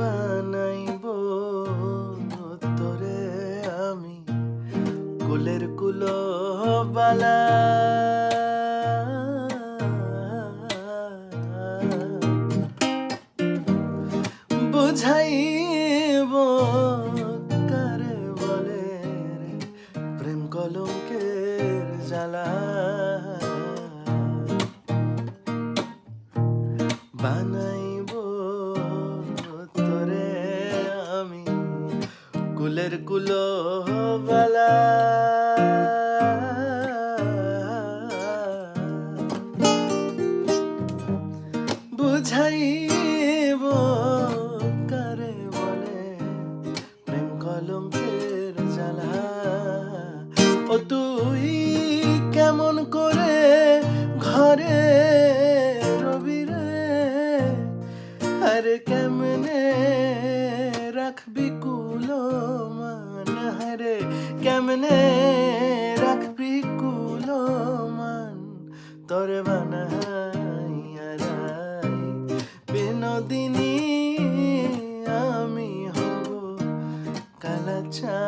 বানাইব তোরে আমি কুলের কুল বালা বুঝাইব কারে বলে প্রেম কলঙ্কের জ্বালা। বানাইব কুলের কুলো বালা বুঝাইব কারে বলে কেমন করে ঘরে আরে কেমনে রাখবি হারে কেমনে রাখবি কুলো মন? তোর বানাই বিনোদিনী আমি হব কালাচা